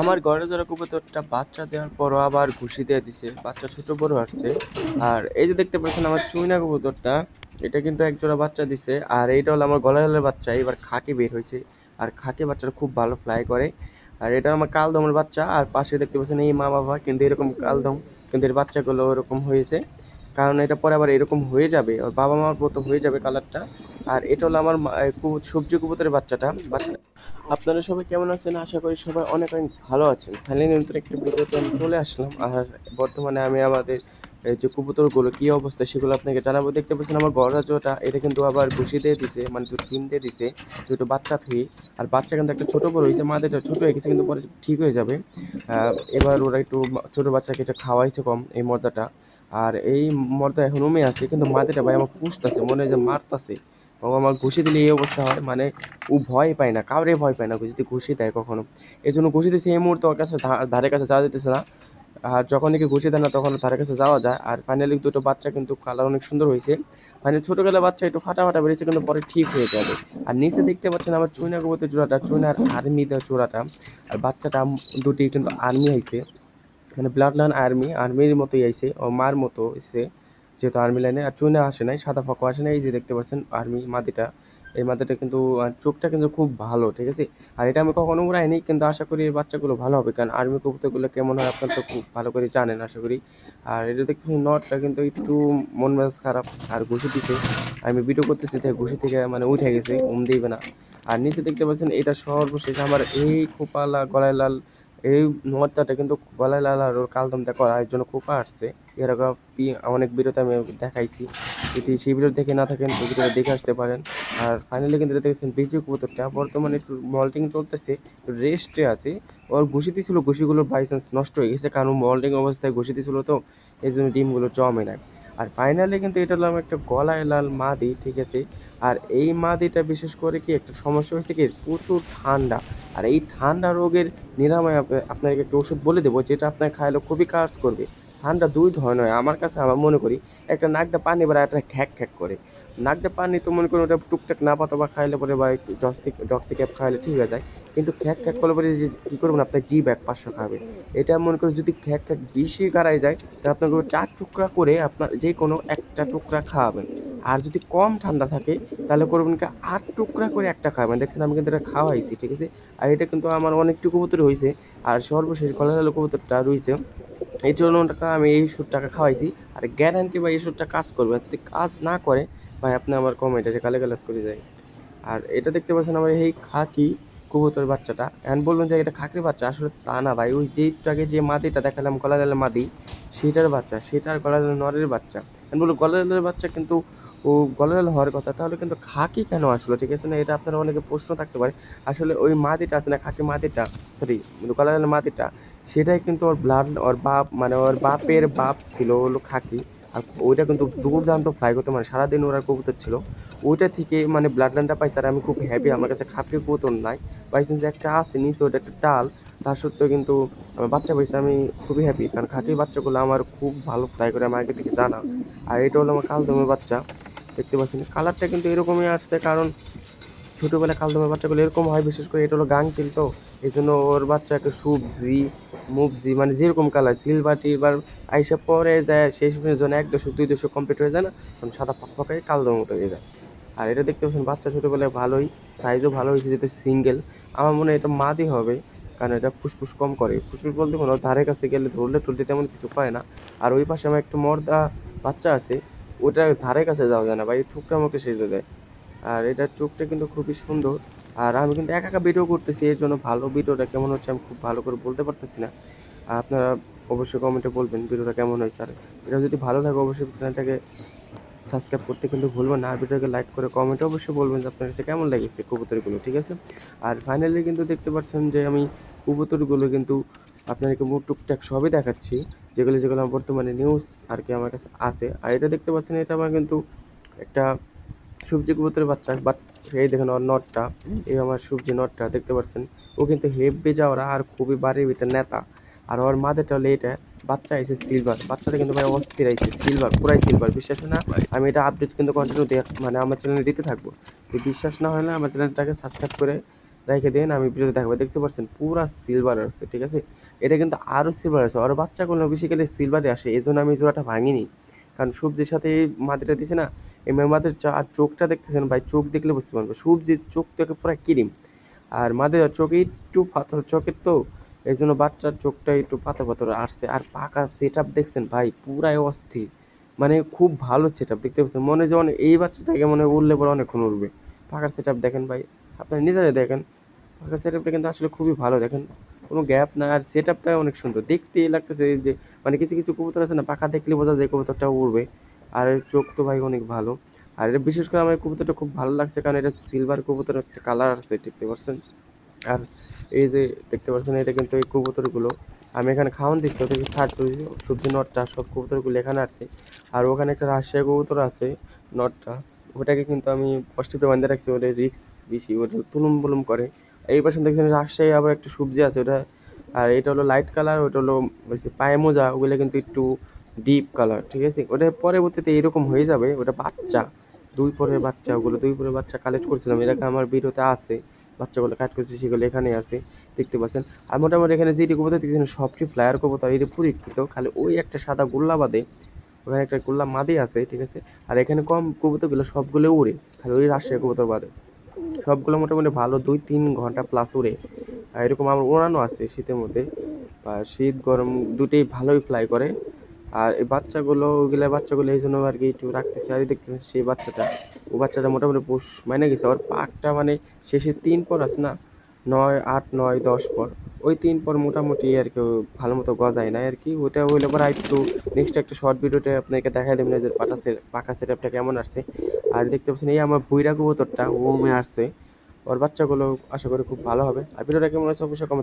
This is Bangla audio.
আমার ঘরে যারা কবুতরটা বাচ্চা দেওয়ার পরও আবার ঘুষি দিয়ে দিছে। বাচ্চা ছোট বড় আসছে। আর এই যে দেখতে পাচ্ছেন আমার চুইনা কবুতরটা, এটা কিন্তু এক জোড়া বাচ্চা দিছে। আর এইটা হলো আমার গলার বাচ্চা, এবার খাকি বের হয়েছে। আর খাকি বাচ্চাটা খুব ভালো ফ্লাই করে। আর এটা আমার কালদমের বাচ্চা। আর পাশে দেখতে পাচ্ছেন এই মা বাবা কিন্তু এরকম কালদম, কিন্তু এর বাচ্চাগুলো ওরকম হয়েছে। কারণ এটা পরে আবার এরকম হয়ে যাবে, ওর বাবা মার মতো হয়ে যাবে কালারটা আর এটা হলো আমার সবজি কবুতরের বাচ্চাটা। বাচ্চা আপনারা সবাই কেমন আছেন? আশা করি সবাই অনেক অনেক ভালো আছেন। ফাইনালি নতুন একটা ভিডিওতে আমি চলে আসলাম। আর বর্তমানে আমি আমাদের যে কবুতরগুলো, কি অবস্থা সেগুলো আপনাকে জানাব। দেখতে পাচ্ছেন আমার গড়াজোটা এটা কিন্তু আবার ঘুষি দিয়ে দিছে মানে দুটো ডিম দিয়ে দিছে, দুটো বাচ্চা থেকে। আর বাচ্চা কিন্তু একটা ছোট বড় হয়েছে মাদেরটা ছোট হয়ে গেছে, কিন্তু পরে ঠিক হয়ে যাবে। এবার ওরা একটু ছোট বাচ্চাকে এটা খাওয়াইছে কম, এই মর্দাটা। আর এই মর্দা এখন উমে আছে, কিন্তু মাদেরটা ভাই আমার পুষতেছে, মনে হয় যে মারতাছে। ও আমার ঘুষি দিলে এই অবস্থা হয় মানে ও ভয় পায় না, কাউরে ভয় পায় না, যদি ঘুষি দেয় কখনো। এই জন্য ঘুষি দিচ্ছে এই মুহূর্তে ওর কাছে ধারে কাছে যাওয়া যেতেছে না। আর যখন নাকি ঘুষি দেয় না, তখন ধারে কাছে যাওয়া যায়। আর ফাইনালি দুটো বাচ্চা কিন্তু কালার অনেক সুন্দর হয়েছে। মানে ছোটবেলা বাচ্চা একটু ফাটা ফাটা বেরিয়েছে, কিন্তু পরে ঠিক হয়ে যাবে। আর নিচে দেখতে পাচ্ছেন আমার চুইনা গোবতের জোড়াটা চুইনার আর্মি দেওয়া জোড়াটা আর বাচ্চাটা দুটি কিন্তু আর্মি আইছে। মানে ব্লাড লাইন আর্মি আর্মির মতোই আইছে, ও মার মতো এসে যেহেতু আর্মি লাইনে আর চুইনা আসে নাই, সাদা ফাঁকা আসে নাই, এই যে দেখতে পাচ্ছেন আর্মি মাদিটা এই মাদিটা কিন্তু চোখটা কিন্তু খুব ভালো, ঠিক আছে? আর এটা আমি কখনো উড়াইনি, কিন্তু আশা করি এই বাচ্চাগুলো ভালো হবে, কারণ আর্মি কবুতরগুলো কেমন হয় আপনার তো খুব ভালো করে জানেন, আশা করি। আর এটা দেখতেছি নটটা কিন্তু একটু মন মেজাজ খারাপ, আর ঘুষি দিতে আমি ভিডিও করতেছি, তাই ঘুষি থেকে মানে উঠে গেছে, ঘুম দিবে না। আর নিচে দেখতে পাচ্ছেন, এটা সর্বশেষ, আমার এই খোপালা গলায় লাল এই নর্দাটা কিন্তু গলায় লাল আর ওর কালদমটা করা এর জন্য খোপা আসছে। এর আগে অনেক ভিডিওতে আমি দেখাইছি। যদি সেই ভিডিও দেখে না থাকেন ভিডিওটা দেখে আসতে পারেন। আর ফাইনালি কিন্তু দেখছেন বিজয় কবুতরটা। বর্তমানে একটু মল্টিং চলতেছে রেস্টে আছে। ওর ঘুষি দিয়েছিল ঘুষিগুলো বাই চান্স নষ্ট হয়ে গেছে, কারণ মল্টিং অবস্থায় ঘুষি দিয়েছিল তো এই জন্য ডিমগুলো জমে না আর ফাইনালি কিন্তু এটা হলাম একটা গলায় লাল মাদি, ঠিক আছে? আর এই মাদিটা বিশেষ করে কি একটা সমস্যা হয়েছে কি, প্রচুর ঠান্ডা। আর এই ঠান্ডা রোগের নিরাময় আপনাকে একটা ওষুধ বলে দেবো, যেটা আপনার খাইলে খুবই কাজ করবে। ঠান্ডা দুই ধরনের হয়, আমার কাছে, আমার মনে করি, একটা নাক দিয়ে পানি বেড়া একটা খ্যাক খ্যাক করে। নাক দিয়ে পানি তো মনে করি ওটা টুকটাক না পাতো বা খাইলে পরে বা একটু ডক্সিক ডক্সিক্যাপ খাইলে ঠিক হয়ে যায়। কিন্তু খ্যাক খ্যাক করলে পরে যে কী করবেন, আপনার জি ব্যাগ পাঁচশো খাবে। এটা মনে করি যদি খ্যাক খ্যাক বেশি গাড়াই যায়, তাহলে আপনাকে চার টুকরা করে আপনার যে কোনো একটা টুকরা খাওয়াবেন। আর যদি কম ঠান্ডা থাকে, তাহলে করবেন কি আট টুকরা করে একটা খাবেন দেখছেন আমি কিন্তু এটা খাওয়াইছি, ঠিক আছে? আর এটা কিন্তু আমার অনেকটুকু কবুতর হয়েছে আর সর্বশেষ গলার কবুতরটা রয়েছে এই জন্য টাকা আমি এই ওষুধটাকে খাওয়াইছি। আর গ্যারান্টি ভাই, এই ওষুধটা কাজ করবে। যদি কাজ না করে, ভাই, আপনি আমার কমেন্ট আছে গালে গালাজ করে যায়। আর এটা দেখতে পাচ্ছেন আমার এই খাকি কবুতর বাচ্চাটা। এখন বলবেন যে, এটা খাকির বাচ্চা? আসলে তা না ভাই। ওই যেটাকে যে মাদিটা দেখালাম গলা গেলে মাদি, সেটার বাচ্চা। সেটার গলা গেলে নরের বাচ্চা। এখন বলব গলা গেলের বাচ্চা কিন্তু ও গলা গেলে হওয়ার কথা। তাহলে কিন্তু খাকি কেন আসলো? ঠিক আছে না? এটা আপনারা অনেকে প্রশ্ন থাকতে পারে। আসলে ওই মাদিটা আছে না, খাকি মাদিটা? সরি গলা গেলে মাদিটা। সেটাই কিন্তু ওর ব্লাড ওর বাপ মানে ওর বাপের বাপ ছিল হলো খাকি। আর ওইটা কিন্তু দুর্দান্ত ফ্লাই করতো মানে সারাদিন ওরা কবুতর ছিল। ওইটা থেকে মানে ব্লাড লাইনটা পাইছে আর আমি খুব হ্যাপি আমার কাছে খাপড়ি কবুতর নাই। যে একটা আছে, নিচে ওটা একটা টাল তার সত্ত্বেও কিন্তু আমার বাচ্চা পাইছে, আমি খুবই হ্যাপি কারণ খাঁটির বাচ্চাগুলো আমার খুব ভালো ফ্লাই করে আমার আগে থেকে জানা। আর এটা হলো আমার কালদমের বাচ্চা। দেখতে পাচ্ছেন কালারটা কিন্তু এরকমই আসছে, কারণ ছোটোবেলায় কালদমের বাচ্চাগুলো এরকম হয়, বিশেষ করে এটা হলো গাং চিল তো। এই জন্য ওর বাচ্চাকে সুবজি, মুবজি মানে যেরকম কালার সিলভার টিলভার আইসা পরে যায় সেই সময়ের জন্য এক দশক, দুই দশক কমপ্লিট হয়ে যায় না, তখন সাদা ফকফকে কালদমের মতো হয়ে যায়। আর এটা দেখতে পাচ্ছেন, বাচ্চা ছোটোবেলায় ভালোই সাইজও ভালো হয়েছে, যেহেতু সিঙ্গেল আমার মনে হয় এটা মাদি হবে, কারণ এটা ফুসফুস কম করে। ফুসফুস বলতে কোনো ধারে কাছে গেলে ধরলে টুলতে তেমন কিছু পায় না। আর ওই পাশে আমার একটা মর্দা বাচ্চা আছে, ওটা ধারে কাছে যাওয়া যায় না, বা এই ঠুকটা মুখে সেজে দেয়। আর এটার চোখটা কিন্তু খুবই সুন্দর। আর আমি কিন্তু একা একা ভিডিও করতেছি, এর জন্য ভালো ভিডিওটা কেমন হচ্ছে আমি খুব ভালো করে বলতে পারতেছি না। আপনারা অবশ্যই কমেন্টে বলবেন ভিডিওটা কেমন হয়েছে। আর এটা যদি ভালো লাগে অবশ্যই চ্যানেলটাকে সাবস্ক্রাইব করতে কিন্তু ভুলবেন না। ভিডিওকে লাইক করে কমেন্টে অবশ্যই বলবেন যে আপনার কাছে কেমন লেগেছে কবুতরগুলো, ঠিক আছে? আর ফাইনালি কিন্তু দেখতে পাচ্ছেন যে আমি কবুতরগুলো কিন্তু আপনাদেরকে মুখ টুকটাক সবই দেখাচ্ছি। যেগুলো যেগুলো বর্তমানে নিউজ আর কি আমার কাছে আছে। আর এটা দেখতে পাচ্ছেন, এটা আমার কিন্তু একটা সবজি কবুতরের বাচ্চা বাট এই দেখেন ওর নটটা, এই আমার সবজি নটটা, দেখতে পাচ্ছেন? ও কিন্তু হেব্বে যাওয়ারা আর খুবই বাড়ির ভিতরে নেতা। আর ওর মাদেরটা হলো এটা বাচ্চা আইছে সিলভার বাচ্চাটা কিন্তু ভাই অস্থির আইছে সিলভার পুরাই সিলভার বিশ্বাস না? আমি এটা আপডেট কিন্তু কন্টিনিউ দেখ মানে আমার চ্যানেলে দিতে থাকব। যদি বিশ্বাস না না আমার চ্যানেলটাকে সাবস্ক্রাইব করে রেখে দিন, আমি ভিডিওতে দেখাবো। দেখতে পাচ্ছেন, পুরা সিলভার আছে ঠিক আছে? এটা কিন্তু আরও সিলভার আছে আর বাচ্চাগুলো বেসিক্যালি সিলভারে আসে এই জন্য আমি জোড়াটা ভাঙিনি। কারণ সবজির সাথে মাটিটা দিছে না, এই মাদের আর চোখটা দেখতেছেন ভাই, চোখ দেখলে বুঝতে পারবে সবজির চোখ থেকে পুরো ক্রিম। আর মাদের চোখে একটু পাথর চোখের তো, এই জন্য বাচ্চার চোখটা একটু পাথর পাথর আসছে। আর পাকা সেট আপ দেখছেন ভাই, পুরাই অস্থির। মানে খুব ভালো সেট আপ দেখতে পাচ্ছেন? মনে যেমন এই বাচ্চাটাকে মনে উঠলে পরে অনেকক্ষণ উঠবে পাকার সেট আপ দেখেন ভাই, আপনারা নিজেরাই দেখেন। পাকা সেট আপটা কিন্তু আসলে খুবই ভালো দেখেন। কোনো গ্যাপ না, আর সেট আপটা অনেক সুন্দর। দেখতে লাগতেছে যে মানে কিছু কিছু কবুতর আছে না, পাখা দেখলে বোঝা যায় কবুতরটা উড়বে। আর এর চোখ তো ভাই অনেক ভালো। আর এটা বিশেষ করে আমার কবুতরটা খুব ভালো লাগছে, কারণ এটা সিলভার কবুতর একটা কালার আছে, দেখতে পাচ্ছেন? আর এই যে, দেখতে পাচ্ছেন, এটা কিন্তু এই কবুতরগুলো। আমি এখানে খাওয়ান দিচ্ছি ওদেরকে ছাড় করেছি সবজি নটটা, সব কবুতরগুলো এখানে আছে। আর ওখানে একটা রাশিয়া কবুতর আছে, নটটা। ওটাকে কিন্তু আমি কষ্টিতে বাঁধে রাখছি ওটা রিক্স বেশি ওটা তুলুম বুলুম করে। এই পাশে দেখছেন রাজশাহী আবার একটা সবজি আছে, ওটা, আর এটা হলো লাইট কালার ওটা হলো বলছে পায়ে মোজা ওগুলো কিন্তু একটু ডিপ কালার ঠিক আছে? ওটা পরবর্তীতে এরকম হয়ে যাবে, ওটা বাচ্চা, দুই পরের বাচ্চা, ওগুলো দুই পরের বাচ্চা কালেক্ট করছিলাম। এটাকে আমার ভিডিওতে আছে, বাচ্চাগুলো কাট করছে, সেগুলো এখানে আছে, দেখতে পাচ্ছেন? আর মোটামুটি এখানে যেটি কবুতর দেখছেন সবটি ফ্লায়ার কবুতর এটি পরীক্ষিত খালি ওই একটা সাদা গোল্লা বাদে, ওখানে একটা গোল্লা মাদি আছে, ঠিক আছে? আর এখানে কম কবুতরগুলো সবগুলো উড়ে, খালি ওই রাজশাহী কবুতর বাদে। সবগুলো মোটামুটি ভালো, দুই তিন ঘণ্টা প্লাস উড়ে। এরকম আমার ওড়ানো আছে শীতের মধ্যে। বা শীত, গরম দুটোই ভালোই ফ্লাই করে। আর এই বাচ্চাগুলো ওগুলো বাচ্চাগুলো এই জন্য আর কি একটু রাখতেছে। আর দেখতেছেন সেই বাচ্চাটা, ও বাচ্চাটা মোটামুটি পোষ মানে গেছে। আবার পাকটা মানে শেষে তিন পর আছে না নয়, আট, নয়, দশ পর। ওই তিন পর মোটামুটি আর কি ভালো মতো গজায় না আর কি। ওটা হইলে পরে একটু নেক্সট একটা শর্ট ভিডিওতে আপনাকে দেখাই দেবেন যে পাটা সেট পাকা সেটআপটা কেমন আসছে। আর দেখতে পাচ্ছেন এই আমার বইরা কবুতরটা ওমে আসছে। ওর বাচ্চাগুলো আশা করি খুব ভালো হবে। আর ভিডিওটা কেমন আছে অবশ্যই কমেন্ট